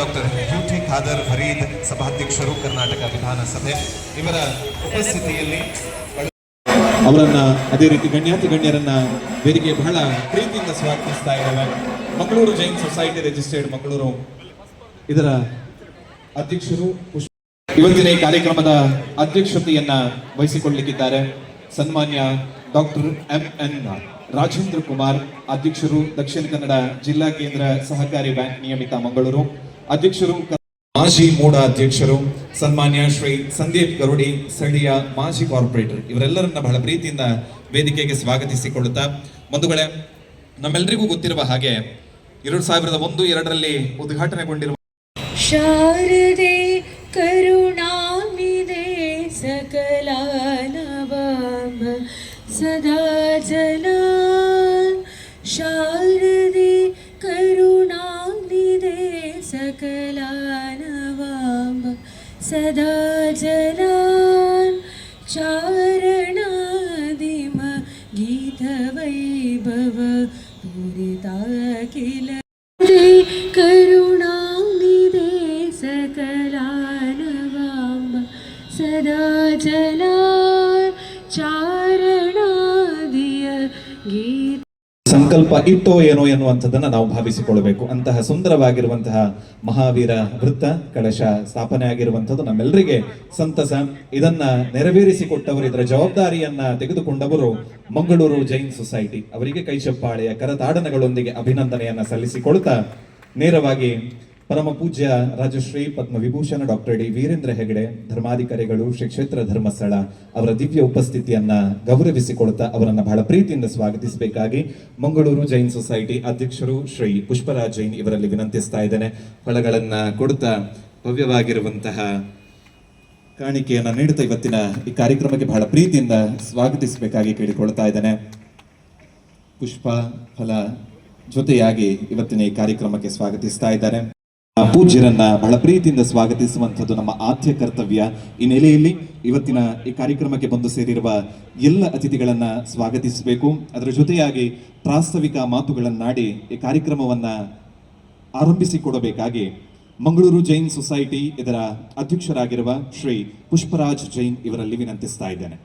Doctor U T Khader Fareed, ಸಭಾಧ್ಯಕ್ಷರು ಕರ್ನಾಟಕ ವಿಧಾನಸಭೆ. ಇವರ ಉಪಸ್ಥಿತಿಯಲ್ಲಿ ಅವರನ್ನ ಅದೇ ರೀತಿ ಗಣ್ಯಾತಿ ಗಣ್ಯರನ್ನ ವೇದಿಕೆ ಬಹಳ ಪ್ರೀತಿಯಿಂದ ಸ್ವಾಗತಿಸ್ತಾ ಇದ್ದೇವೆ. Mangaluru Jain society registered Mangaluru. ಇದರ ಅಧ್ಯಕ್ಷರು ಇವತ್ತಿನ ಈ ಕಾರ್ಯಕ್ರಮದ ಅಧ್ಯಕ್ಷತೆಯನ್ನ ವಹಿಸಿಕೊಳ್ಳಲಿಕ್ಕಿದ್ದಾರೆ ಸನ್ಮಾನ್ಯ doctor M N Rajendra Kumar, ಅಧ್ಯಕ್ಷರು ದಕ್ಷಿಣ ಕನ್ನಡ ಜಿಲ್ಲಾ ಕೇಂದ್ರ ಸಹಕಾರಿ ಬ್ಯಾಂಕ್ ನಿಯಮಿತ ಮಂಗಳೂರು. ಅಧ್ಯಕ್ಷರು ಮಾಜಿ ಮೂಡ ಅಧ್ಯಕ್ಷರು, ಸನ್ಮಾನ್ಯ ಶ್ರೀ ಸಂದೀಪ್ ಗರುಡಿ, ಸ್ಥಳೀಯ ಮಾಜಿ ಕಾರ್ಪೊರೇಟರ್, ಇವರೆಲ್ಲರನ್ನ ಬಹಳ ಪ್ರೀತಿಯಿಂದ ವೇದಿಕೆಗೆ ಸ್ವಾಗತಿಸಿಕೊಳ್ಳುತ್ತಾ ಬಂಧುಗಳೇ ನಮ್ಮೆಲ್ಲರಿಗೂ ಗೊತ್ತಿರುವ ಹಾಗೆ, ಎರಡು ಸಾವಿರದ ಒಂದು, ಎರಡರಲ್ಲಿ ಉದ್ಘಾಟನೆಗೊಂಡಿರುವ ಶಾರದೆ ಕರುಣಾಮಿದೆ ಸಕಲಾಲ ಸದಾ ಜನ ಶಾರದೆ जलानवाम्ब सदा जलान् चारणादिम गीतवैभव पूरिता किल करुणानिदे सकलानवाम्ब सदा जला ಸಂಕಲ್ಪ ಇಟ್ಟೋ ಏನೋ ಎನ್ನುವಂಥದ್ದನ್ನ ನಾವು ಭಾವಿಸಿಕೊಳ್ಳಬೇಕು ಅಂತಹ ಸುಂದರವಾಗಿರುವಂತಹ ಮಹಾವೀರ ವೃತ್ತ, ಕಳಶ ಸ್ಥಾಪನೆ ಆಗಿರುವಂಥದ್ದು ನಮ್ಮೆಲ್ಲರಿಗೆ ಸಂತಸ. ಇದನ್ನ ನೆರವೇರಿಸಿಕೊಟ್ಟವರು ಇದರ ಜವಾಬ್ದಾರಿಯನ್ನ ತೆಗೆದುಕೊಂಡವರು ಮಂಗಳೂರು ಜೈನ್ ಸೊಸೈಟಿ. ಅವರಿಗೆ ಕೈಚಪ್ಪಾಳೆಯ ಕರತಾಡನಗಳೊಂದಿಗೆ ಅಭಿನಂದನೆಯನ್ನ ಸಲ್ಲಿಸಿಕೊಳ್ತಾ ನೇರವಾಗಿ ಪರಮ ಪೂಜ್ಯ ರಾಜಶ್ರೀ ಪದ್ಮವಿಭೂಷಣ ಡಾಕ್ಟರ್ ಡಿ ವೀರೇಂದ್ರ ಹೆಗಡೆ, ಧರ್ಮಾಧಿಕಾರಿಗಳು, ಶ್ರೀ ಕ್ಷೇತ್ರ ಧರ್ಮಸ್ಥಳ ಅವರ ದಿವ್ಯ ಉಪಸ್ಥಿತಿಯನ್ನ ಗೌರವಿಸಿಕೊಳ್ತಾ ಅವರನ್ನ ಬಹಳ ಪ್ರೀತಿಯಿಂದ ಸ್ವಾಗತಿಸಬೇಕಾಗಿ ಮಂಗಳೂರು ಜೈನ್ ಸೊಸೈಟಿ ಅಧ್ಯಕ್ಷರು ಶ್ರೀ ಪುಷ್ಪರಾಜ್ ಜೈನ್ ಇವರಲ್ಲಿ ವಿನಂತಿಸ್ತಾ ಇದ್ದೇನೆ. ಫಲಗಳನ್ನ ಕೊಡ್ತಾ ಭವ್ಯವಾಗಿರುವಂತಹ ಕಾಣಿಕೆಯನ್ನು ನೀಡುತ್ತಾ ಇವತ್ತಿನ ಈ ಕಾರ್ಯಕ್ರಮಕ್ಕೆ ಬಹಳ ಪ್ರೀತಿಯಿಂದ ಸ್ವಾಗತಿಸಬೇಕಾಗಿ ಕೇಳಿಕೊಳ್ತಾ ಇದ್ದೇನೆ. ಪುಷ್ಪ, ಫಲ ಜೊತೆಯಾಗಿ ಇವತ್ತಿನ ಈ ಕಾರ್ಯಕ್ರಮಕ್ಕೆ ಸ್ವಾಗತಿಸ್ತಾ ಇದ್ದಾರೆ. ಪೂಜ್ಯರನ್ನ ಬಹಳ ಪ್ರೀತಿಯಿಂದ ಸ್ವಾಗತಿಸುವಂಥದ್ದು ನಮ್ಮ ಆದ್ಯ ಕರ್ತವ್ಯ. ಈ ನೆಲೆಯಲ್ಲಿ ಇವತ್ತಿನ ಈ ಕಾರ್ಯಕ್ರಮಕ್ಕೆ ಬಂದು ಸೇರಿರುವ ಎಲ್ಲ ಅತಿಥಿಗಳನ್ನ ಸ್ವಾಗತಿಸಬೇಕು. ಅದರ ಜೊತೆಯಾಗಿ ಪ್ರಾಸ್ತಾವಿಕ ಮಾತುಗಳನ್ನಾಡಿ ಈ ಕಾರ್ಯಕ್ರಮವನ್ನ ಆರಂಭಿಸಿಕೊಡಬೇಕಾಗಿ ಮಂಗಳೂರು ಜೈನ್ ಸೊಸೈಟಿ ಇದರ ಅಧ್ಯಕ್ಷರಾಗಿರುವ ಶ್ರೀ ಪುಷ್ಪರಾಜ್ ಜೈನ್ ಇವರಲ್ಲಿ ವಿನಂತಿಸ್ತಾ ಇದ್ದೇನೆ.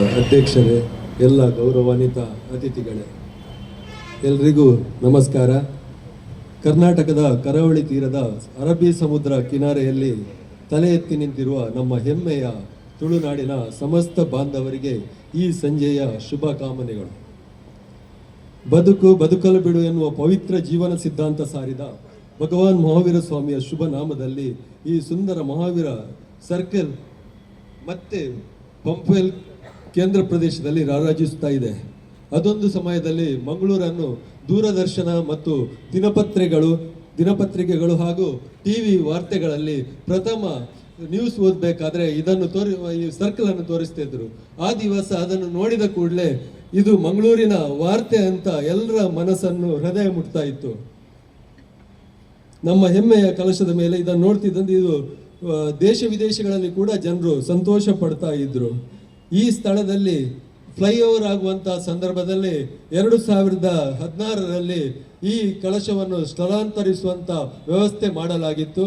ಅಧ್ಯಕ್ಷರೇ, ಎಲ್ಲ ಗೌರವಾನ್ವಿತ ಅತಿಥಿಗಳೇ, ಎಲ್ರಿಗೂ ನಮಸ್ಕಾರ. ಕರ್ನಾಟಕದ ಕರಾವಳಿ ತೀರದ ಅರಬ್ಬಿ ಸಮುದ್ರ ಕಿನಾರೆಯಲ್ಲಿ ತಲೆ ಎತ್ತಿ ನಿಂತಿರುವ ನಮ್ಮ ಹೆಮ್ಮೆಯ ತುಳುನಾಡಿನ ಸಮಸ್ತ ಬಾಂಧವರಿಗೆ ಈ ಸಂಜೆಯ ಶುಭ ಕಾಮನೆಗಳು ಬದುಕು ಬದುಕಲು ಬಿಡು ಎನ್ನುವ ಪವಿತ್ರ ಜೀವನ ಸಿದ್ಧಾಂತ ಸಾರಿದ ಭಗವಾನ್ ಮಹಾವೀರ ಸ್ವಾಮಿಯ ಶುಭ ನಾಮದಲ್ಲಿ ಈ ಸುಂದರ ಮಹಾವೀರ ಸರ್ಕಲ್ ಮತ್ತೆ ಪಂಪ್ವೆಲ್ ಕೇಂದ್ರ ಪ್ರದೇಶದಲ್ಲಿ ರಾರಾಜಿಸ್ತಾ ಇದೆ. ಅದೊಂದು ಸಮಯದಲ್ಲಿ ಮಂಗಳೂರನ್ನು ದೂರದರ್ಶನ ಮತ್ತು ದಿನಪತ್ರಿಕೆಗಳು ದಿನಪತ್ರಿಕೆಗಳು ಹಾಗೂ ಟಿವಿ ವಾರ್ತೆಗಳಲ್ಲಿ ಪ್ರಥಮ ನ್ಯೂಸ್ ಓದಬೇಕಾದ್ರೆ ಇದನ್ನು ತೋರಿ, ಈ ಸರ್ಕಲ್ ಅನ್ನು ತೋರಿಸ್ತಾ ಇದ್ರು. ಆ ದಿವಸ ಅದನ್ನು ನೋಡಿದ ಕೂಡಲೇ ಇದು ಮಂಗಳೂರಿನ ವಾರ್ತೆ ಅಂತ ಎಲ್ಲರ ಮನಸ್ಸನ್ನು ಹೃದಯ ಮುಟ್ತಾ ಇತ್ತು. ನಮ್ಮ ಹೆಮ್ಮೆಯ ಕಲಶದ ಮೇಲೆ ಇದನ್ನು ನೋಡ್ತಿದ್ದಂತೆ ಇದು ದೇಶ ವಿದೇಶಗಳಲ್ಲಿ ಕೂಡ ಜನರು ಸಂತೋಷ ಪಡ್ತಾ ಇದ್ರು. ಈ ಸ್ಥಳದಲ್ಲಿ ಫ್ಲೈಓವರ್ ಆಗುವಂತಹ ಸಂದರ್ಭದಲ್ಲಿ ಎರಡು ಸಾವಿರದ ಹದಿನಾರರಲ್ಲಿ ಈ ಕಳಶವನ್ನು ಸ್ಥಳಾಂತರಿಸುವಂತ ವ್ಯವಸ್ಥೆ ಮಾಡಲಾಗಿತ್ತು.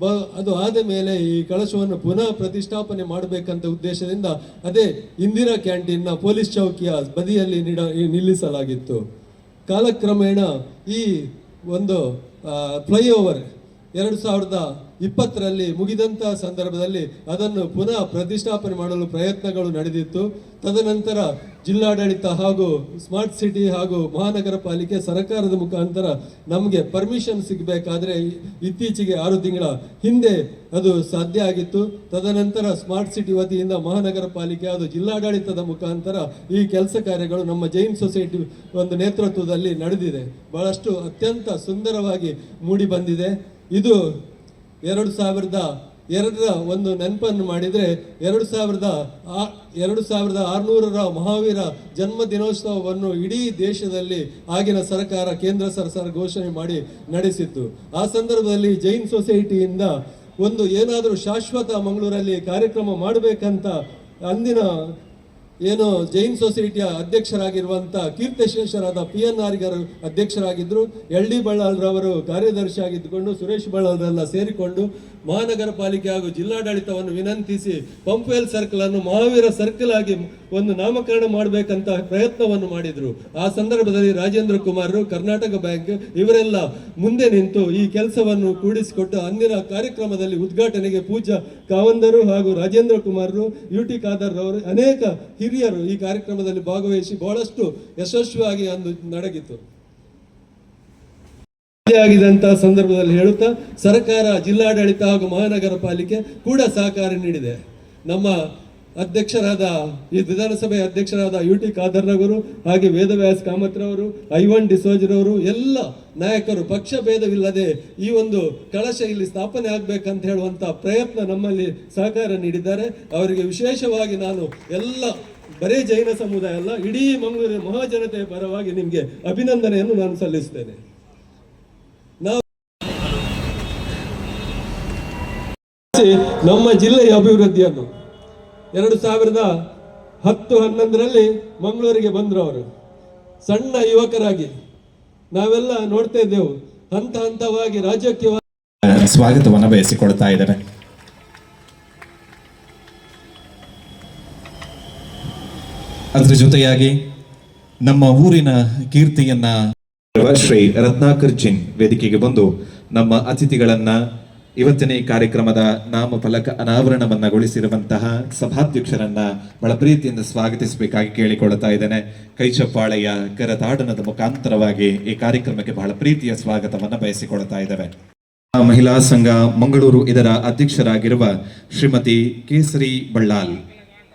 ಬ, ಅದು ಆದ ಮೇಲೆ ಈ ಕಳಶವನ್ನು ಪುನಃ ಪ್ರತಿಷ್ಠಾಪನೆ ಮಾಡಬೇಕಂತ ಉದ್ದೇಶದಿಂದ ಅದೇ ಇಂದಿರಾ ಕ್ಯಾಂಟೀನ್ನ ಪೊಲೀಸ್ ಚೌಕಿಯ ಬದಿಯಲ್ಲಿ ನಿಡ ನಿಲ್ಲಿಸಲಾಗಿತ್ತು. ಕಾಲಕ್ರಮೇಣ ಈ ಒಂದು ಫ್ಲೈಓವರ್ ಎರಡು ಸಾವಿರದ ಇಪ್ಪತ್ತರಲ್ಲಿ ಮುಗಿದಂಥ ಸಂದರ್ಭದಲ್ಲಿ ಅದನ್ನು ಪುನಃ ಪ್ರತಿಷ್ಠಾಪನೆ ಮಾಡಲು ಪ್ರಯತ್ನಗಳು ನಡೆದಿತ್ತು. ತದನಂತರ ಜಿಲ್ಲಾಡಳಿತ ಹಾಗೂ ಸ್ಮಾರ್ಟ್ ಸಿಟಿ ಹಾಗೂ ಮಹಾನಗರ ಪಾಲಿಕೆ ಸರ್ಕಾರದ ಮುಖಾಂತರ ನಮಗೆ ಪರ್ಮಿಷನ್ ಸಿಗಬೇಕಾದ್ರೆ ಇತ್ತೀಚೆಗೆ ಆರು ತಿಂಗಳ ಹಿಂದೆ ಅದು ಸಾಧ್ಯ ಆಗಿತ್ತು. ತದನಂತರ ಸ್ಮಾರ್ಟ್ ಸಿಟಿ ವತಿಯಿಂದ ಮಹಾನಗರ ಪಾಲಿಕೆ ಅದು ಜಿಲ್ಲಾಡಳಿತದ ಮುಖಾಂತರ ಈ ಕೆಲಸ ಕಾರ್ಯಗಳು ನಮ್ಮ ಜೈನ್ ಸೊಸೈಟಿ ಒಂದು ನೇತೃತ್ವದಲ್ಲಿ ನಡೆದಿದೆ. ಬಹಳಷ್ಟು ಅತ್ಯಂತ ಸುಂದರವಾಗಿ ಮೂಡಿ ಬಂದಿದೆ. ಇದು ಎರಡು ಸಾವಿರದ ಎರಡರ ಒಂದು ನೆನಪನ್ನು ಮಾಡಿದರೆ ಎರಡು ಸಾವಿರದ ಆ, ಎರಡು ಸಾವಿರದ ಆರುನೂರರ ಮಹಾವೀರ ಜನ್ಮ ದಿನೋತ್ಸವವನ್ನು ಇಡೀ ದೇಶದಲ್ಲಿ ಆಗಿನ ಸರ್ಕಾರ, ಕೇಂದ್ರ ಸರ್ಕಾರ ಘೋಷಣೆ ಮಾಡಿ ನಡೆಸಿತ್ತು. ಆ ಸಂದರ್ಭದಲ್ಲಿ ಜೈನ್ ಸೊಸೈಟಿಯಿಂದ ಒಂದು ಏನಾದರೂ ಶಾಶ್ವತ ಮಂಗಳೂರಲ್ಲಿ ಕಾರ್ಯಕ್ರಮ ಮಾಡಬೇಕಂತ ಅಂದಿನ ಏನು ಜೈನ್ ಸೊಸೈಟಿಯ ಅಧ್ಯಕ್ಷರಾಗಿರುವಂತ ಕೀರ್ತಿಶೇಷರಾದ ಪಿ ಎನ್ ಆರ್ಗರು ಅಧ್ಯಕ್ಷರಾಗಿದ್ದರು ಎಲ್ ಡಿ ಬಳ್ಳಾಲ್ರವರು ಕಾರ್ಯದರ್ಶಿ ಆಗಿದ್ದುಕೊಂಡು ಸುರೇಶ್ ಬಳ್ಳಾಲ್ರೆಲ್ಲ ಸೇರಿಕೊಂಡು ಮಹಾನಗರ ಪಾಲಿಕೆ ಹಾಗೂ ಜಿಲ್ಲಾಡಳಿತವನ್ನು ವಿನಂತಿಸಿ ಪಂಪ್ವೆಲ್ ಸರ್ಕಲ್ ಅನ್ನು ಮಹಾವೀರ ಸರ್ಕಲ್ ಆಗಿ ಒಂದು ನಾಮಕರಣ ಮಾಡಬೇಕಂತ ಪ್ರಯತ್ನವನ್ನು ಮಾಡಿದ್ರು. ಆ ಸಂದರ್ಭದಲ್ಲಿ ರಾಜೇಂದ್ರ ಕುಮಾರ್ ಕರ್ನಾಟಕ ಬ್ಯಾಂಕ್ ಇವರೆಲ್ಲ ಮುಂದೆ ನಿಂತು ಈ ಕೆಲಸವನ್ನು ಕೂಡಿಸಿಕೊಟ್ಟು ಅಂದಿನ ಕಾರ್ಯಕ್ರಮದಲ್ಲಿ ಉದ್ಘಾಟನೆಗೆ ಪೂಜಾ ಕಾವಂದರು ಹಾಗೂ ರಾಜೇಂದ್ರ ಕುಮಾರ್ ಯು ಟಿ ಖಾದರ್ ಅವರು ಅನೇಕ ಹಿರಿಯರು ಈ ಕಾರ್ಯಕ್ರಮದಲ್ಲಿ ಭಾಗವಹಿಸಿ ಬಹಳಷ್ಟು ಯಶಸ್ವಿಯಾಗಿ ಅಂದು ನಡಗಿತು. ಆಗಿದಂತಹ ಸಂದರ್ಭದಲ್ಲಿ ಹೇಳುತ್ತಾ, ಸರ್ಕಾರ ಜಿಲ್ಲಾಡಳಿತ ಹಾಗೂ ಮಹಾನಗರ ಪಾಲಿಕೆ ಕೂಡ ಸಹಕಾರ ನೀಡಿದೆ. ನಮ್ಮ ಅಧ್ಯಕ್ಷರಾದ ಈ ವಿಧಾನಸಭೆ ಅಧ್ಯಕ್ಷರಾದ ಯು ಟಿ ಖಾದರ್ರವರು ಹಾಗೆ ವೇದವ್ಯಾಸ್ ಕಾಮತ್ರವರು ಐವನ್ ಡಿಸೋಜರವರು, ಎಲ್ಲ ನಾಯಕರು ಪಕ್ಷ ಭೇದವಿಲ್ಲದೆ ಈ ಒಂದು ಕಳಶ ಇಲ್ಲಿ ಸ್ಥಾಪನೆ ಆಗ್ಬೇಕಂತ ಹೇಳುವಂಥ ಪ್ರಯತ್ನ ನಮ್ಮಲ್ಲಿ ಸಹಕಾರ ನೀಡಿದ್ದಾರೆ. ಅವರಿಗೆ ವಿಶೇಷವಾಗಿ ನಾನು ಎಲ್ಲ ಬರೇ ಜೈನ ಸಮುದಾಯ ಅಲ್ಲ, ಇಡೀ ಮಂಗಳೂರಿನ ಮಹಾಜನತೆಯ ಪರವಾಗಿ ನಿಮಗೆ ಅಭಿನಂದನೆಯನ್ನು ನಾನು ಸಲ್ಲಿಸುತ್ತೇನೆ ನಾವು ನಮ್ಮ ಜಿಲ್ಲೆಯ ಅಭಿವೃದ್ಧಿಯನ್ನು ಎರಡು ಸಾವಿರದ ಹತ್ತು ಹನ್ನೊಂದರಲ್ಲಿ ಮಂಗಳೂರಿಗೆ ಬಂದರು ಅವರು. ಸಣ್ಣ ಯುವಕರಾಗಿ. ನಾವೆಲ್ಲ ನೋಡ್ತಾ ಇದ್ದೆವು. ಹಂತ ಹಂತವಾಗಿ ರಾಜ್ಯಕ್ಕೆ ಸ್ವಾಗತವನ್ನು ಬಯಸಿಕೊಳ್ತಾ ಇದ್ದಾರೆ ಅದರ ಜೊತೆಯಾಗಿ ನಮ್ಮ ಊರಿನ ಕೀರ್ತಿಯನ್ನ ಶ್ರೀ ರತ್ನಾಕರ್ ಜಿನ್ ವೇದಿಕೆಗೆ ಬಂದು ನಮ್ಮ ಅತಿಥಿಗಳನ್ನ ಇವತ್ತಿನ ಈ ಕಾರ್ಯಕ್ರಮದ ನಾಮಫಲಕ ಅನಾವರಣವನ್ನಗೊಳಿಸಿರುವಂತಹ ಸಭಾಧ್ಯಕ್ಷರನ್ನ ಬಹಳ ಪ್ರೀತಿಯಿಂದ ಸ್ವಾಗತಿಸಬೇಕಾಗಿ ಕೇಳಿಕೊಳ್ಳುತ್ತಾ ಇದ್ದೇನೆ. ಕೈಚಪ್ಪಾಳೆಯ ಕರತಾಡನದ ಮುಖಾಂತರವಾಗಿ ಈ ಕಾರ್ಯಕ್ರಮಕ್ಕೆ ಬಹಳ ಪ್ರೀತಿಯ ಸ್ವಾಗತವನ್ನು ಬಯಸಿಕೊಳ್ತಾ ಇದ್ದೇವೆ. ಮಹಿಳಾ ಸಂಘ ಮಂಗಳೂರು ಇದರ ಅಧ್ಯಕ್ಷರಾಗಿರುವ ಶ್ರೀಮತಿ ಕೇಸರಿ ಬಳ್ಳಾಲ್.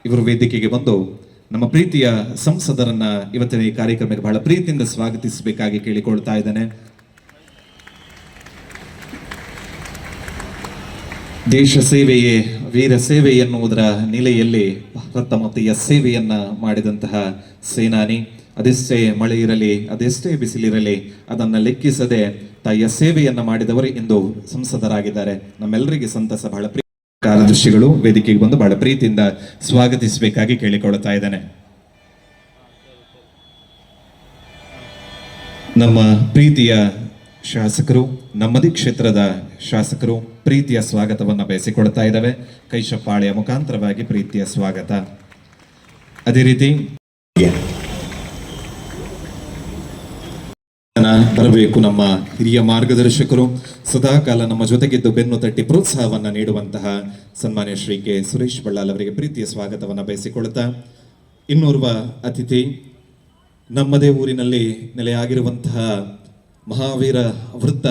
ಇವರು ವೇದಿಕೆಗೆ ಬಂದು ನಮ್ಮ ಪ್ರೀತಿಯ ಸಂಸದರನ್ನ ಇವತ್ತಿನ ಈ ಕಾರ್ಯಕ್ರಮಕ್ಕೆ ಬಹಳ ಪ್ರೀತಿಯಿಂದ ಸ್ವಾಗತಿಸಬೇಕಾಗಿ ಕೇಳಿಕೊಳ್ತಾ ಇದ್ದೇನೆ. ದೇಶ ಸೇವೆಯೇ, ವೀರ ಸೇವೆ ಎನ್ನುವುದರ ನೆಲೆಯಲ್ಲಿ ಭಾರತಮಾತೆಯ ಸೇವೆಯನ್ನ ಮಾಡಿದಂತಹ ಸೇನಾನಿ, ಅದೆಷ್ಟೇ ಮಳೆ ಇರಲಿ, ಅದೆಷ್ಟೇ ಬಿಸಿಲಿರಲಿ, ಅದನ್ನ ಲೆಕ್ಕಿಸದೆ ತಾಯಿಯ ಸೇವೆಯನ್ನ ಮಾಡಿದವರು ಇಂದು ಸಂಸದರಾಗಿದ್ದಾರೆ. ನಮ್ಮೆಲ್ಲರಿಗೆ ಸಂತಸ, ಬಹಳ ಪ್ರೀತಿ. ಕಾರ್ಯದರ್ಶಿಗಳು ವೇದಿಕೆಗೆ ಬಂದು ಬಹಳ ಪ್ರೀತಿಯಿಂದ ಸ್ವಾಗತಿಸಬೇಕಾಗಿ ಕೇಳಿಕೊಳ್ಳುತ್ತಾ ಇದ್ದೇನೆ. ನಮ್ಮ ಪ್ರೀತಿಯ ಶಾಸಕರು ನಮ್ಮದೇ ಕ್ಷೇತ್ರದ ಶಾಸಕರು ಪ್ರೀತಿಯ ಸ್ವಾಗತವನ್ನು ಬಯಸಿಕೊಳ್ತಾ ಇದ್ದಾವೆ. ಕೈಶಪ್ಪಾಳೆಯ ಮುಖಾಂತರವಾಗಿ ಪ್ರೀತಿಯ ಸ್ವಾಗತ. ಅದೇ ರೀತಿ ಬರಬೇಕು ನಮ್ಮ ಹಿರಿಯ ಮಾರ್ಗದರ್ಶಕರು. ಸದಾಕಾಲ ನಮ್ಮ ಜೊತೆಗಿದ್ದು ಬೆನ್ನು ತಟ್ಟಿ ಪ್ರೋತ್ಸಾಹವನ್ನು ನೀಡುವಂತಹ ಸನ್ಮಾನ್ಯ ಶ್ರೀ ಕೆ. ಸುರೇಶ್ ಬಳ್ಳಾಲ್ ಅವರಿಗೆ ಪ್ರೀತಿಯ ಸ್ವಾಗತವನ್ನು ಬಯಸಿಕೊಳ್ಳುತ್ತಾ ಇನ್ನೋರ್ವ ಅತಿಥಿ, ನಮ್ಮದೇ ಊರಿನಲ್ಲಿ ನೆಲೆಯಾಗಿರುವಂತಹ ಮಹಾವೀರ ವೃತ್ತ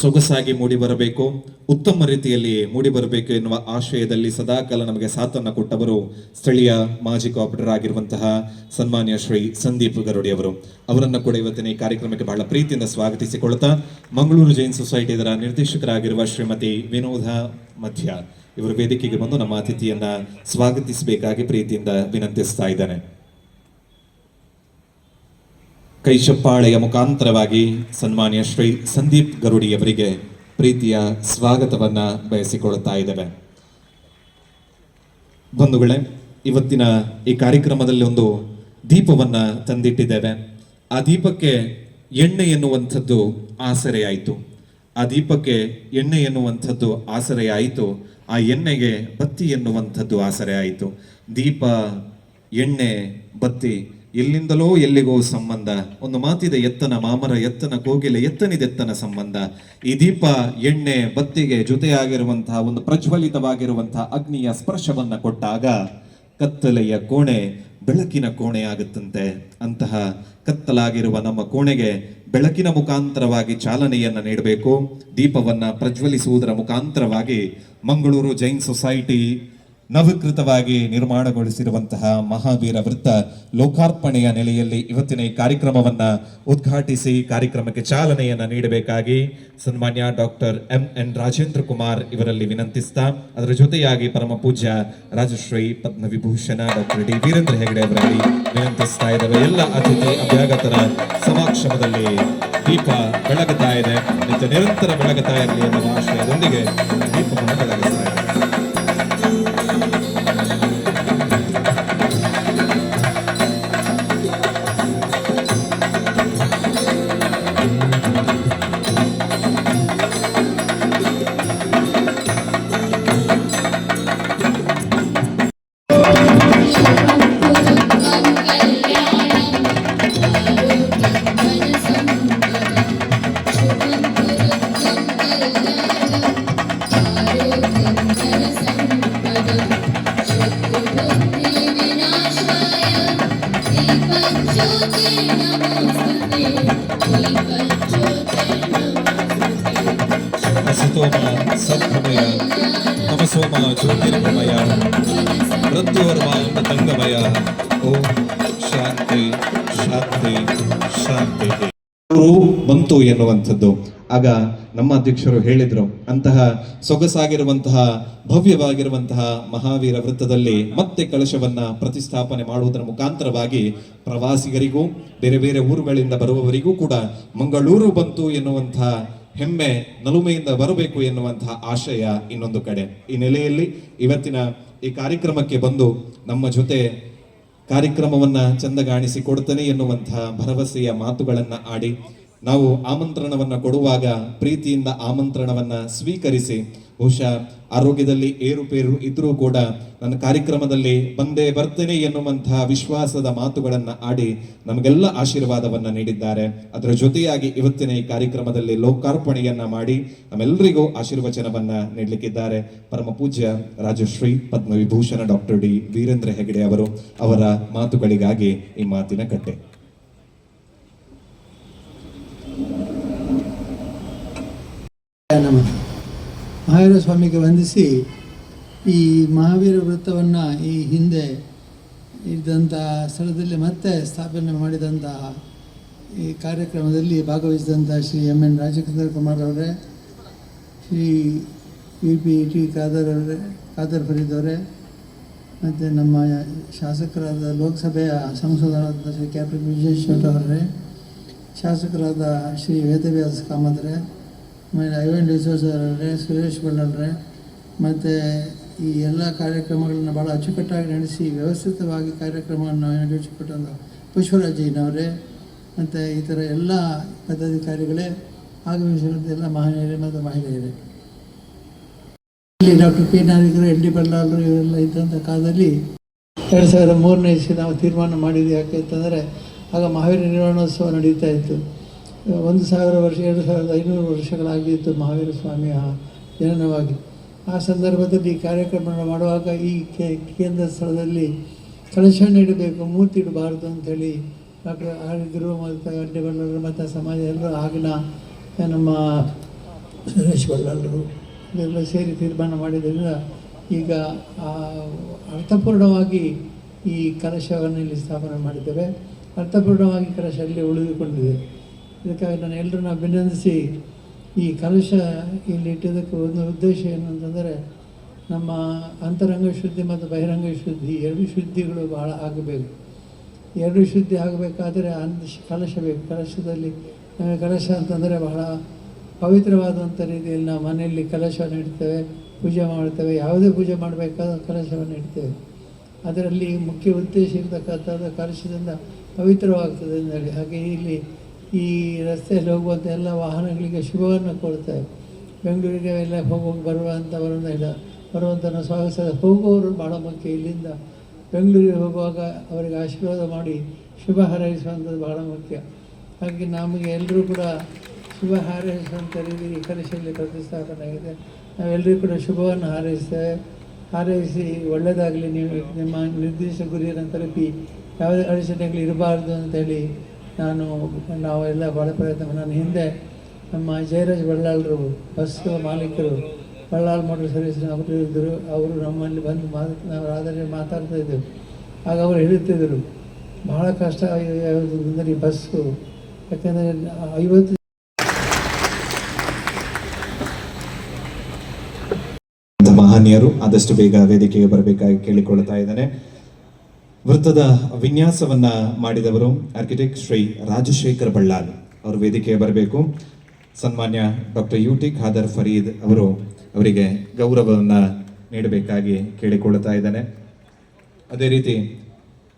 ಸೊಗಸಾಗಿ ಮೂಡಿ ಬರಬೇಕು ಉತ್ತಮ ರೀತಿಯಲ್ಲಿ ಮೂಡಿ ಬರಬೇಕು ಎನ್ನುವ ಆಶಯದಲ್ಲಿ ಸದಾಕಾಲ ನಮಗೆ ಸಾಥನ್ನು ಕೊಟ್ಟವರು ಸ್ಥಳೀಯ ಮಾಜಿ ಕಾಪರೇಟರ್ ಆಗಿರುವಂತಹ ಸನ್ಮಾನ್ಯ ಶ್ರೀ ಸಂದೀಪ್ ಗರುಡಿ ಅವರು. ಅವರನ್ನು ಕೂಡ ಇವತ್ತಿನ ಈ ಕಾರ್ಯಕ್ರಮಕ್ಕೆ ಬಹಳ ಪ್ರೀತಿಯಿಂದ ಸ್ವಾಗತಿಸಿಕೊಳ್ಳುತ್ತಾ ಮಂಗಳೂರು ಜೈನ್ ಸೊಸೈಟಿ ಇದರ ನಿರ್ದೇಶಕರಾಗಿರುವ ಶ್ರೀಮತಿ ವಿನೋದ ಮಧ್ಯ ಇವರು ವೇದಿಕೆಗೆ ಬಂದು ನಮ್ಮ ಅತಿಥಿಯನ್ನ ಸ್ವಾಗತಿಸಬೇಕಾಗಿ ಪ್ರೀತಿಯಿಂದ ವಿನಂತಿಸ್ತಾ ಇದ್ದಾನೆ. ಕೈಶಪ್ಪಾಳೆಯ ಮುಖಾಂತರವಾಗಿ ಸನ್ಮಾನ್ಯ ಶ್ರೀ ಸಂದೀಪ್ ಗರುಡಿಯವರಿಗೆ ಪ್ರೀತಿಯ ಸ್ವಾಗತವನ್ನ ಬಯಸಿಕೊಳ್ಳುತ್ತಾ ಇದ್ದೇವೆ. ಬಂಧುಗಳೇ, ಇವತ್ತಿನ ಈ ಕಾರ್ಯಕ್ರಮದಲ್ಲಿ ಒಂದು ದೀಪವನ್ನ ತಂದಿಟ್ಟಿದ್ದೇವೆ. ಆ ದೀಪಕ್ಕೆ ಎಣ್ಣೆ ಎನ್ನುವಂಥದ್ದು ಆಸರೆಯಾಯಿತು. ಆ ದೀಪಕ್ಕೆ ಎಣ್ಣೆ ಎನ್ನುವಂಥದ್ದು ಆಸರೆಯಾಯಿತು. ಆ ಎಣ್ಣೆಗೆ ಬತ್ತಿ ಎನ್ನುವಂಥದ್ದು ಆಸರೆಯಾಯಿತು. ದೀಪ, ಎಣ್ಣೆ, ಬತ್ತಿ ಎಲ್ಲಿಂದಲೋ ಎಲ್ಲಿಗೋ ಸಂಬಂಧ. ಒಂದು ಮಾತಿದೆ, ಎತ್ತನ, ಮಾಮರ ಎತ್ತನ, ಕೋಗಿಲೆ ಎತ್ತನಿದೆತ್ತನ ಸಂಬಂಧ. ಈ ದೀಪ, ಎಣ್ಣೆ, ಬತ್ತಿಗೆ ಜೊತೆಯಾಗಿರುವಂತಹ ಒಂದು ಪ್ರಜ್ವಲಿತವಾಗಿರುವಂತಹ ಅಗ್ನಿಯ ಸ್ಪರ್ಶವನ್ನು ಕೊಟ್ಟಾಗ ಕತ್ತಲೆಯ ಕೋಣೆ ಬೆಳಕಿನ ಕೋಣೆ ಆಗುತ್ತಂತೆ. ಅಂತಹ ಕತ್ತಲಾಗಿರುವ ನಮ್ಮ ಕೋಣೆಗೆ ಬೆಳಕಿನ ಮುಖಾಂತರವಾಗಿ ಚಾಲನೆಯನ್ನು ನೀಡಬೇಕು. ದೀಪವನ್ನ ಪ್ರಜ್ವಲಿಸುವುದರ ಮುಖಾಂತರವಾಗಿ ಮಂಗಳೂರು ಜೈನ್ ಸೊಸೈಟಿ ನವೀಕೃತವಾಗಿ ನಿರ್ಮಾಣಗೊಳಿಸಿರುವಂತಹ ಮಹಾವೀರ ವೃತ್ತ ಲೋಕಾರ್ಪಣೆಯ ನೆಲೆಯಲ್ಲಿ ಇವತ್ತಿನ ಈ ಕಾರ್ಯಕ್ರಮವನ್ನ ಉದ್ಘಾಟಿಸಿ ಕಾರ್ಯಕ್ರಮಕ್ಕೆ ಚಾಲನೆಯನ್ನ ನೀಡಬೇಕಾಗಿ ಸನ್ಮಾನ್ಯ doctor M N Rajendra Kumar ಇವರಲ್ಲಿ ವಿನಂತಿಸ್ತಾ, ಅದರ ಜೊತೆಯಾಗಿ ಪರಮ ಪೂಜ್ಯ ರಾಜಶ್ರೀ ಪದ್ಮವಿಭೂಷಣ ಡಾಕ್ಟರ್ ಡಿ ವೀರೇಂದ್ರ ಹೆಗಡೆ ಅವರಲ್ಲಿ ವಿನಂತಿಸ್ತಾ ಇದ್ದಾವೆ. ಎಲ್ಲ ಅತಿಥಿ ಅಭ್ಯಾಗತರ ಸಮಾಕ್ಷಮದಲ್ಲಿ ದೀಪ ಬೆಳಗುತ್ತಾ ಇದೆ. ನಿತ್ಯ ನಿರಂತರ ಬೆಳಗುತ್ತಾ ಇರಲಿ ಎನ್ನುವ ಆಶಯದೊಂದಿಗೆ ದೀಪವನ್ನು ಬೆಳಗಿಸ್ತಾ ಇದೆ ಅಸತೋಮ ಸದ್ಭಮಯ ತಮಸೋಮ ಜ್ಯೋತಿರ್ಗಮಯ ಮೃತ್ಯುವರ್ಮ ತಂಗಮಯ ಓಂ ಶಾಂತಿ ಶಾಂತಿ ಶಾಂತಿ ಬಂತು ಎನ್ನುವಂಥದ್ದು. ಆಗ ನಮ್ಮ ಅಧ್ಯಕ್ಷರು ಹೇಳಿದರು. ಅಂತಹ ಸೊಗಸಾಗಿರುವಂತಹ, ಭವ್ಯವಾಗಿರುವಂತಹ ಮಹಾವೀರ ವೃತ್ತದಲ್ಲಿ ಮತ್ತೆ ಕಲಶವನ್ನ ಪ್ರತಿಷ್ಠಾಪನೆ ಮಾಡುವುದರ ಮುಖಾಂತರವಾಗಿ ಪ್ರವಾಸಿಗರಿಗೂ, ಬೇರೆ ಬೇರೆ ಊರುಗಳಿಂದ ಬರುವವರಿಗೂ ಕೂಡ ಮಂಗಳೂರು ಬಂತು ಎನ್ನುವಂತಹ ಹೆಮ್ಮೆ ನಲುಮೆಯಿಂದ ಬರಬೇಕು ಎನ್ನುವಂತಹ ಆಶಯ ಇನ್ನೊಂದು ಕಡೆ. ಈ ನೆಲೆಯಲ್ಲಿ ಇವತ್ತಿನ ಈ ಕಾರ್ಯಕ್ರಮಕ್ಕೆ ಬಂದು ನಮ್ಮ ಜೊತೆ ಕಾರ್ಯಕ್ರಮವನ್ನ ಚಂದಗಾಣಿಸಿ ಕೊಡ್ತೇನೆ ಎನ್ನುವಂತಹ ಭರವಸೆಯ ಮಾತುಗಳನ್ನ ಆಡಿ ನಾವು ಆಮಂತ್ರಣವನ್ನ ಕೊಡುವಾಗ ಪ್ರೀತಿಯಿಂದ ಆಮಂತ್ರಣವನ್ನ ಸ್ವೀಕರಿಸಿ, ಬಹುಶಃ ಆರೋಗ್ಯದಲ್ಲಿ ಏರುಪೇರು ಇದ್ರೂ ಕೂಡ ನನ್ನ ಕಾರ್ಯಕ್ರಮದಲ್ಲಿ ಬಂದೇ ಬರ್ತೇನೆ ಎನ್ನುವಂತಹ ವಿಶ್ವಾಸದ ಮಾತುಗಳನ್ನ ಆಡಿ ನಮಗೆಲ್ಲ ಆಶೀರ್ವಾದವನ್ನ ನೀಡಿದ್ದಾರೆ. ಅದರ ಜೊತೆಯಾಗಿ ಇವತ್ತಿನ ಈ ಕಾರ್ಯಕ್ರಮದಲ್ಲಿ ಲೋಕಾರ್ಪಣೆಯನ್ನ ಮಾಡಿ ನಮ್ಮೆಲ್ಲರಿಗೂ ಆಶೀರ್ವಚನವನ್ನ ನೀಡಲಿಕ್ಕಿದ್ದಾರೆ. ಪರಮ ಪೂಜ್ಯ ರಾಜಶ್ರೀ ಪದ್ಮವಿಭೂಷಣ ಡಾಕ್ಟರ್ ಡಿ. ವೀರೇಂದ್ರ ಹೆಗಡೆ ಅವರು ಅವರ ಮಾತುಗಳಿಗಾಗಿ ಈ ಮಾತಿನ ಕಟ್ಟೆ. ನಮಃ. ಮಹಾವೀರ ಸ್ವಾಮಿಗೆ ವಂದಿಸಿ ಈ ಮಹಾವೀರ ವೃತ್ತವನ್ನು ಈ ಹಿಂದೆ ಇದ್ದಂಥ ಸ್ಥಳದಲ್ಲಿ ಮತ್ತೆ ಸ್ಥಾಪನೆ ಮಾಡಿದಂತಹ ಈ ಕಾರ್ಯಕ್ರಮದಲ್ಲಿ ಭಾಗವಹಿಸಿದಂಥ ಶ್ರೀ ಎಂ ಎನ್ ರಾಜೇಂದ್ರ ಕುಮಾರ್ ಅವರೇ, Shri U P T Khader ಅವರೇ, ಖಾದರ್ ಫರೀದ್ ಅವರೇ, ಮತ್ತು ನಮ್ಮ ಶಾಸಕರಾದ ಲೋಕಸಭೆಯ ಸಂಸದರಾದ ಶ್ರೀ ಕ್ಯಾಪ್ಟನ್ ವಿಜಯೇಶ್ವರ ಅವರೇ, ಶಾಸಕರಾದ ಶ್ರೀ ವೇದವ್ಯಾಸ ಕಾಮತ್ರೆ ಆಮೇಲೆ ಐವನ್ ಡಿಸೋಸ್ ಅವರೇ, ಸುರೇಶ್ ಬಳ್ಳಲ್ರೆ ಮತ್ತು ಈ ಎಲ್ಲ ಕಾರ್ಯಕ್ರಮಗಳನ್ನು ಭಾಳ ಅಚ್ಚುಕಟ್ಟಾಗಿ ನಡೆಸಿ ವ್ಯವಸ್ಥಿತವಾಗಿ ಕಾರ್ಯಕ್ರಮವನ್ನು ನಡೆಸಿಕೊಟ್ಟಂಥ ಪುಷ್ಪರಾಜಯ್ಯನವರೇ, ಮತ್ತು ಈ ಥರ ಎಲ್ಲ ಪದಾಧಿಕಾರಿಗಳೇ ಆಗಮಿಸಿದಂಥ ಎಲ್ಲ ಮಹನೀಯರೇ ಮತ್ತು ಮಹಿಳೆಯರೇ. ಇಲ್ಲಿ ಡಾಕ್ಟರ್ ಪಿ ನಾಯಕರು ಎನ್ ಡಿ ಬಳ್ಳಾಲರು ಇವರೆಲ್ಲ ಇದ್ದಂಥ ಕಾಲದಲ್ಲಿ ಎರಡು ಸಾವಿರದ ಮೂರನೇ ಇಸ್ವಿ ನಾವು ತೀರ್ಮಾನ ಮಾಡಿದ್ವಿ ಯಾಕೆ ಅಂತಂದರೆ, ಆಗ ಮಹಾವೀರ ನಿರ್ವಹಣೋತ್ಸವ ನಡೀತಾ ಇತ್ತು. ಒಂದು ಸಾವಿರ ವರ್ಷ, ಎರಡು ಸಾವಿರದ ಐನೂರು ವರ್ಷಗಳಾಗಿತ್ತು ಮಹಾವೀರ ಸ್ವಾಮಿಯ ಜನನವಾಗಿ. ಆ ಸಂದರ್ಭದಲ್ಲಿ ಈ ಕಾರ್ಯಕ್ರಮವನ್ನು ಮಾಡುವಾಗ ಈ ಕೇಂದ್ರ ಸ್ಥಳದಲ್ಲಿ ಕಳಶ ನೀಡಬೇಕು, ಮೂರ್ತಿ ಇಡಬಾರ್ದು ಅಂಥೇಳಿ ಡಾಕ್ಟರ್ ಆಡಿದ್ರು ಮತ್ತು ಅಡ್ಡೆ ಬಳ್ಳರು ಮತ್ತು ಸಮಾಜ ಎಲ್ಲರೂ ಆಗಿನ ನಮ್ಮ ಸುರೇಶ್ ಬಳ್ಳರು ಇದೆಲ್ಲ ಸೇರಿ ತೀರ್ಮಾನ ಮಾಡಿದ್ದರಿಂದ ಈಗ ಅರ್ಥಪೂರ್ಣವಾಗಿ ಈ ಕಲಶವನ್ನು ಇಲ್ಲಿ ಸ್ಥಾಪನೆ ಮಾಡಿದ್ದೇವೆ. ಅರ್ಥಪೂರ್ಣವಾಗಿ ಕಲಶ ಅಲ್ಲಿ ಉಳಿದುಕೊಂಡಿದೆ. ಇದಕ್ಕಾಗಿ ನಾನು ಎಲ್ಲರನ್ನ ಅಭಿನಂದಿಸಿ ಈ ಕಲಶ ಇಲ್ಲಿ ಇಟ್ಟಿದ್ದಕ್ಕೆ ಒಂದು ಉದ್ದೇಶ ಏನು ಅಂತಂದರೆ ನಮ್ಮ ಅಂತರಂಗ ಶುದ್ಧಿ ಮತ್ತು ಬಹಿರಂಗ ಶುದ್ಧಿ ಎರಡು ಶುದ್ಧಿಗಳು ಭಾಳ ಆಗಬೇಕು. ಎರಡು ಶುದ್ಧಿ ಆಗಬೇಕಾದರೆ ಅಂದ ಕಲಶ ಬೇಕು. ಕಲಶದಲ್ಲಿ ನಮಗೆ ಕಲಶ ಅಂತಂದರೆ ಬಹಳ ಪವಿತ್ರವಾದಂಥ ರೀತಿಯಲ್ಲಿ ನಾವು ಮನೆಯಲ್ಲಿ ಕಲಶವನ್ನು ಇಡ್ತೇವೆ ಪೂಜೆ ಮಾಡ್ತೇವೆ. ಯಾವುದೇ ಪೂಜೆ ಮಾಡಬೇಕಾದ ಕಲಶವನ್ನು ಇಡ್ತೇವೆ ಅದರಲ್ಲಿ ಮುಖ್ಯ ಉದ್ದೇಶ ಇರತಕ್ಕಂಥದ್ದು ಕಲಶದಿಂದ ಪವಿತ್ರವಾಗ್ತದೆ ಹಾಗೆ ಇಲ್ಲಿ ಈ ರಸ್ತೆಯಲ್ಲಿ ಹೋಗುವಂಥ ಎಲ್ಲ ವಾಹನಗಳಿಗೆ ಶುಭವನ್ನು ಕೊಡ್ತೇವೆ ಬೆಂಗಳೂರಿಗೆ ಎಲ್ಲ ಹೋಗೋಗಿ ಬರುವಂಥವರನ್ನ ಇಲ್ಲ. ಬರುವಂಥ ಸ್ವಾಗತ ಹೋಗುವವರು ಭಾಳ ಮುಖ್ಯ ಇಲ್ಲಿಂದ ಬೆಂಗಳೂರಿಗೆ ಹೋಗುವಾಗ ಅವರಿಗೆ ಆಶೀರ್ವಾದ ಮಾಡಿ ಶುಭ ಹಾರೈಸುವಂಥದ್ದು ಭಾಳ ಮುಖ್ಯ. ಹಾಗೆ ನಮಗೆ ಎಲ್ಲರೂ ಕೂಡ ಶುಭ ಹಾರೈಸುವಂಥ ರೀತಿ ಈ ಕಲಶದಲ್ಲಿ ಪ್ರತಿಷ್ಠಾಪನೆ ಆಗಿದೆ ನಾವೆಲ್ಲರೂ ಕೂಡ ಶುಭವನ್ನು ಹಾರೈಸ್ತೇವೆ ಹಾರೈಸಿ ಒಳ್ಳೆಯದಾಗಲಿ. ನೀವು ನಿಮ್ಮ ನಿರ್ದಿಷ್ಟ ಗುರಿಯನ್ನು ತಲುಪಿ ಯಾವುದೇ ಅಡಚಣೆಗಳು ಇರಬಾರ್ದು ಅಂತೇಳಿ ನಾನು ನಾವೆಲ್ಲ ಭಾಳ ಪ್ರಯತ್ನ ನಾನು ಹಿಂದೆ ನಮ್ಮ ಜಯರಾಜ್ ಬಳ್ಳಾಳರು, ಬಸ್ ಮಾಲೀಕರು, ಬಳ್ಳಾಳ್ ಮೋಟರ್ ಸರ್ವಿಸ್ ಅವರು ಇದ್ದರು ಅವರು ನಮ್ಮಲ್ಲಿ ಬಂದು ಮಾತು ನಾವು ಆದರೆ ಮಾತಾಡ್ತಾ ಇದ್ದೆವು ಆಗ ಅವರು ಹೇಳುತ್ತಿದ್ದರು, ಬಹಳ ಕಷ್ಟ ಯಾವುದು ಅಂದರೆ ಈ ಬಸ್ಸು ಯಾಕೆಂದರೆ ಐವತ್ತು ಮಹನೀಯರು ಆದಷ್ಟು ಬೇಗ ವೇದಿಕೆಗೆ ಬರಬೇಕಾಗಿ ಕೇಳಿಕೊಳ್ತಾ ಇದ್ದೇನೆ. ವೃತ್ತದ ವಿನ್ಯಾಸವನ್ನ ಮಾಡಿದವರು ಆರ್ಕಿಟೆಕ್ಟ್ ಶ್ರೀ ರಾಜಶೇಖರ್ ಬಳ್ಳಾಲ್ ಅವರು ವೇದಿಕೆಗೆ ಬರಬೇಕು. ಸನ್ಮಾನ್ಯ doctor U T Khader Fareed ಅವರು ಅವರಿಗೆ ಗೌರವವನ್ನ ನೀಡಬೇಕಾಗಿ ಕೇಳಿಕೊಳ್ಳುತ್ತಾ ಇದ್ದೇನೆ. ಅದೇ ರೀತಿ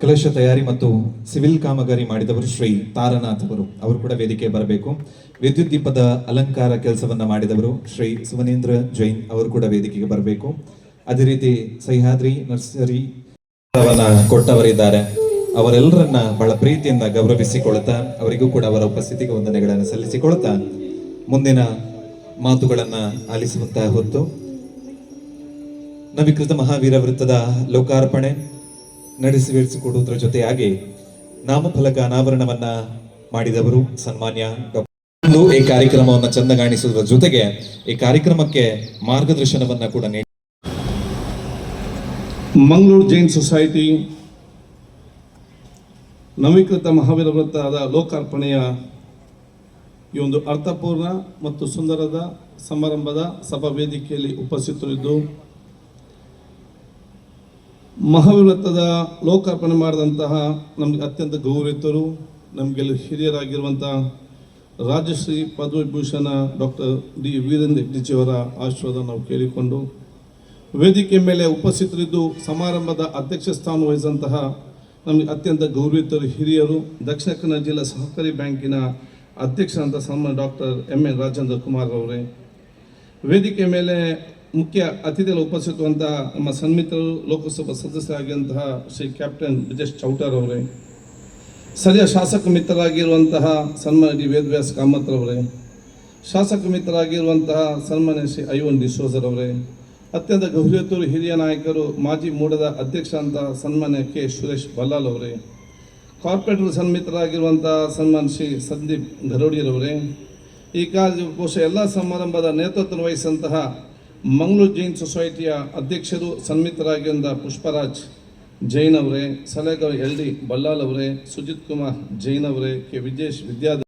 ಕಲಶ ತಯಾರಿ ಮತ್ತು ಸಿವಿಲ್ ಕಾಮಗಾರಿ ಮಾಡಿದವರು ಶ್ರೀ ತಾರನಾಥ್ ಅವರು. ಅವರು ಕೂಡ ವೇದಿಕೆ ಬರಬೇಕು. ವಿದ್ಯುತ್ ದೀಪದ ಅಲಂಕಾರ ಕೆಲಸವನ್ನ ಮಾಡಿದವರು ಶ್ರೀ ಸುಮನೇಂದ್ರ ಜೈನ್ ಅವರು ಕೂಡ ವೇದಿಕೆಗೆ ಬರಬೇಕು. ಅದೇ ರೀತಿ ಸಹ್ಯಾದ್ರಿ ನರ್ಸರಿ ಕೊಟ್ಟವರಿದ್ದಾರೆ. ಅವರೆಲ್ಲರನ್ನ ಬಹಳ ಪ್ರೀತಿಯಿಂದ ಗೌರವಿಸಿಕೊಳ್ಳುತ್ತಾ, ಅವರಿಗೂ ಕೂಡ ಅವರ ಉಪಸ್ಥಿತಿಗೆ ವಂದನೆಗಳನ್ನು ಸಲ್ಲಿಸಿಕೊಳ್ಳುತ್ತಾ, ಮುಂದಿನ ಮಾತುಗಳನ್ನ ಆಲಿಸುವಂತಹ ಹೊತ್ತು, ನವೀಕೃತ ಮಹಾವೀರ ವೃತ್ತದ ಲೋಕಾರ್ಪಣೆ ನಡೆಸಿಕೊಡುವುದರ ಜೊತೆಯಾಗಿ ನಾಮಫಲಕ ಅನಾವರಣವನ್ನ ಮಾಡಿದವರು ಸನ್ಮಾನ್ಯ ಈ ಕಾರ್ಯಕ್ರಮವನ್ನು ಚಂದಗಾಣಿಸುವುದರ ಜೊತೆಗೆ ಈ ಕಾರ್ಯಕ್ರಮಕ್ಕೆ ಮಾರ್ಗದರ್ಶನವನ್ನ ಕೂಡ ನೀಡಿ ಮಂಗಳೂರು ಜೈನ್ ಸೊಸೈಟಿ ನವೀಕೃತ ಮಹಾವೀರ ವೃತ್ತದ ಲೋಕಾರ್ಪಣೆಯ ಈ ಒಂದು ಅರ್ಥಪೂರ್ಣ ಮತ್ತು ಸುಂದರದ ಸಮಾರಂಭದ ಸಭಾ ವೇದಿಕೆಯಲ್ಲಿ ಉಪಸ್ಥಿತರಿದ್ದು ಮಹಾವೀರ ವೃತ್ತದ ಲೋಕಾರ್ಪಣೆ ಮಾಡಿದಂತಹ ನಮಗೆ ಅತ್ಯಂತ ಗೌರವಿತರು ನಮಗೆಲ್ಲ ಹಿರಿಯರಾಗಿರುವಂತಹ ರಾಜಶ್ರೀ ಪದ್ಮವಿಭೂಷಣ ಡಾಕ್ಟರ್ ಡಿ ವೀರೇಂದ್ರ ಹೆಗ್ಡಿಜಿಯವರ ಆಶೀರ್ವಾದ ನಾವು ಕೇಳಿಕೊಂಡು ವೇದಿಕೆ ಮೇಲೆ ಉಪಸ್ಥಿತರಿದ್ದು ಸಮಾರಂಭದ ಅಧ್ಯಕ್ಷ ಸ್ಥಾನ ವಹಿಸಿದಂತಹ ನಮಗೆ ಅತ್ಯಂತ ಗೌರವಿತರು ಹಿರಿಯರು, ದಕ್ಷಿಣ ಕನ್ನಡ ಜಿಲ್ಲಾ ಸಹಕಾರಿ ಬ್ಯಾಂಕಿನ ಅಧ್ಯಕ್ಷರಂತ ಸನ್ಮಾನ doctor M N Rajendra Kumar ಅವರೇ. ವೇದಿಕೆ ಮೇಲೆ ಮುಖ್ಯ ಅತಿಥಿಗಳು ಉಪಸ್ಥಿತವಂತಹ ನಮ್ಮ ಸನ್ಮಿತ್ರರು, ಲೋಕಸಭಾ ಸದಸ್ಯರಾಗಿರುವಂತಹ ಶ್ರೀ ಕ್ಯಾಪ್ಟನ್ ಬ್ರಿಜೇಶ್ ಚೌಟರ್ ಅವರೇ. ಸ್ಥಳೀಯ ಶಾಸಕ ಮಿತ್ರರಾಗಿರುವಂತಹ ಸನ್ಮಾನ್ಯ ಡಿ ಕಾಮತ್ ರವರೇ ಶಾಸಕ ಮಿತ್ರರಾಗಿರುವಂತಹ ಸನ್ಮಾನ್ಯ ಶ್ರೀ ಐವನ್ ಡಿಸೋಜರ್ ಅವರೇ. ಅತ್ಯಂತ ಗೌರವತರು ಹಿರಿಯ ನಾಯಕರು ಮಾಜಿ ಮೂಡದ ಅಧ್ಯಕ್ಷ ಅಂತ ಸನ್ಮಾನ್ಯ ಕೆ ಸುರೇಶ್ ಬಲ್ಲಾಲ್ ಅವರೇ. ಕಾರ್ಪೊರೇಟರ್ ಸನ್ಮಿತರಾಗಿರುವಂಥ ಸನ್ಮಾನ್ ಶ್ರೀ ಸಂದೀಪ್ ಗರೋಡಿಯರವರೇ. ಈ ಕಾರ್ಯ ಬಹುಶಃ ಎಲ್ಲ ಸಮಾರಂಭದ ನೇತೃತ್ವ ವಹಿಸಿದಂತಹ ಮಂಗಳೂರು ಜೈನ್ ಸೊಸೈಟಿಯ ಅಧ್ಯಕ್ಷರು ಸನ್ಮಿತರಾಗಿರುವಂಥ ಪುಷ್ಪರಾಜ್ ಜೈನ್ ಅವರೇ, ಸಲಹೆಗಾರ ಎಲ್ ಡಿ ಬಲ್ಲಾಲ್ ಅವರೇ, ಸುಜಿತ್ ಕುಮಾರ್ ಜೈನ್ ಅವರೇ, ಕೆ ವಿಜೇಶ್ ವಿದ್ಯಾಧರ್